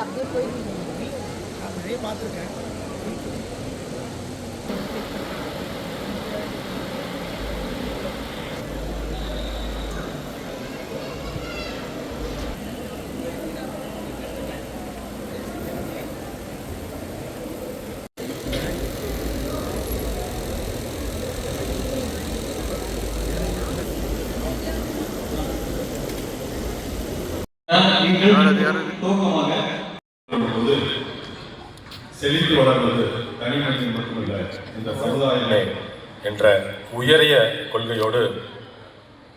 அப்படியே போயிருக்கீங்க அப்படியே பார்த்துருக்கேன். செழித்து வளர்வது தனி மனிதன் மட்டுமல்ல இந்த சமுதாயமே என்ற உயரிய கொள்கையோடு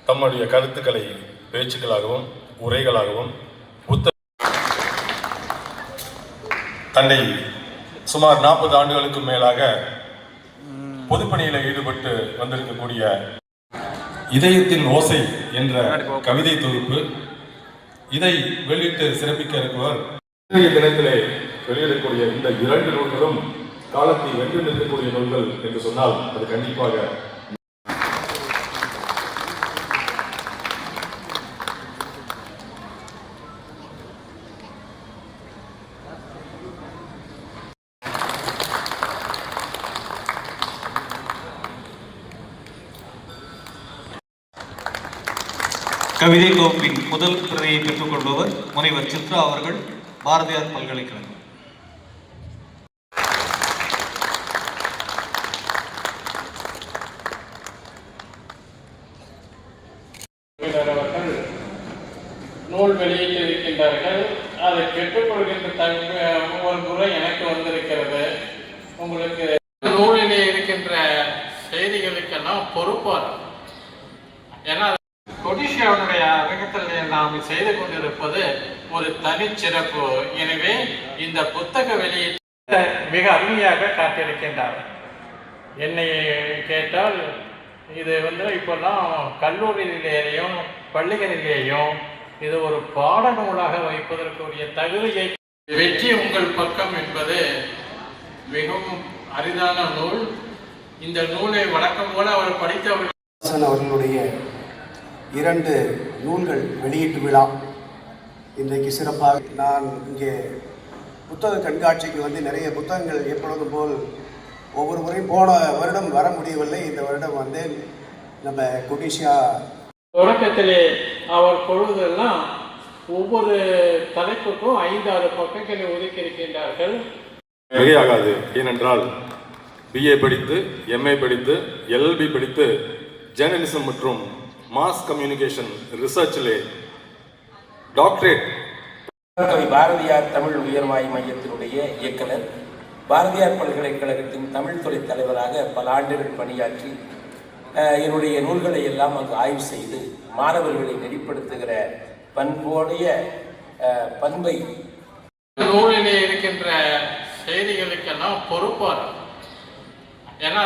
தம்முடைய கருத்துக்களை பேச்சுக்களாகவும் உரைகளாகவும் புத்த தன்னை சுமார் நாற்பது ஆண்டுகளுக்கு மேலாக பொதுப்பணியில் ஈடுபட்டு வந்திருக்கக்கூடிய இதயத்தின் ஓசை என்ற கவிதை தொகுப்பு இதை வெளியிட்டு சிறப்பிக்க இருப்பவர் இன்றைய தினத்திலே வெளியிடக்கூடிய இந்த இரண்டு நூல்களும் காலத்தை வென்று நிற்கக்கூடிய நூல்கள் என்று சொன்னால் அது கண்டிப்பாக கவிதை கோப்பின் முதல் பிரதியை பெற்றுக்கொள்பவர் முனைவர் சித்ரா அவர்கள் பாரதியார் பல்கலைக்கழகம். நூல் நூல் வெளியிட்டிருக்கின்றார்கள் அதை பெற்றுக்கொள்கின்ற தன்மை ஒரு முறை எனக்கு வந்திருக்கிறது. உங்களுக்கு நூலிலே இருக்கின்ற செய்திகளுக்கெல்லாம் பொறுப்பார் ஏன்னா அவனுடைய அரங்கத்தில் நாம் செய்து கொண்டிருப்பது ஒரு தனிச்சிறப்பு எனவே இந்த புத்தக வெளியீட்டை மிக அருமையாக காட்டியிருக்கின்றார். என்னை கேட்டால் இது வந்து இப்போல்லாம் கல்லூரியிலேயும் பள்ளிகளிலேயும் இது ஒரு பாட நூலாக வைப்பதற்குரிய தகுதியை வெற்றி உங்கள் பக்கம் என்பது மிகவும் அரிதான நூல். இந்த நூலை வழக்கம் போல அவர் படித்தவர்கள் அவர்களுடைய இரண்டு நூல்கள் வெளியீட்டு விழா. இன்றைக்கு சிறப்பாக நான் இங்கே புத்தக கண்காட்சிக்கு வந்து நிறைய புத்தகங்கள் எப்பொழுதும் போல் ஒவ்வொரு முறையும் போன வருடம் வர முடியவில்லை. இந்த வருடம் வந்தேன் நம்ம குடிஷியா தொடக்கத்திலே அவர் பொழுதெல்லாம் ஒவ்வொரு தலைப்புக்கும் ஐந்தாறு பக்கங்களை ஒதுக்கி இருக்கின்றார்கள் மிகையாகாது. ஏனென்றால் பிஏ படித்து எம்ஏ படித்து எல்எல்பி படித்து ஜேர்னலிசம் மற்றும் மாஸ் கம்யூனிகேஷன் ரிசர்ச்சிலே டாக்டரேட் கவி பாரதியார் தமிழ் உயர்வாய் மையத்தினுடைய இயக்குனர் பாரதியார் பல்கலைக்கழகத்தின் தமிழ் துறை தலைவராக பல ஆண்டுகள் பணியாற்றி என்னுடைய நூல்களை எல்லாம் அங்கு ஆய்வு செய்து மாணவர்களை நெறிப்படுத்துகிற பண்போடைய பண்பை நூலிலே இருக்கின்ற செய்திகளுக்கெல்லாம் பொறுப்பார் ஏன்னா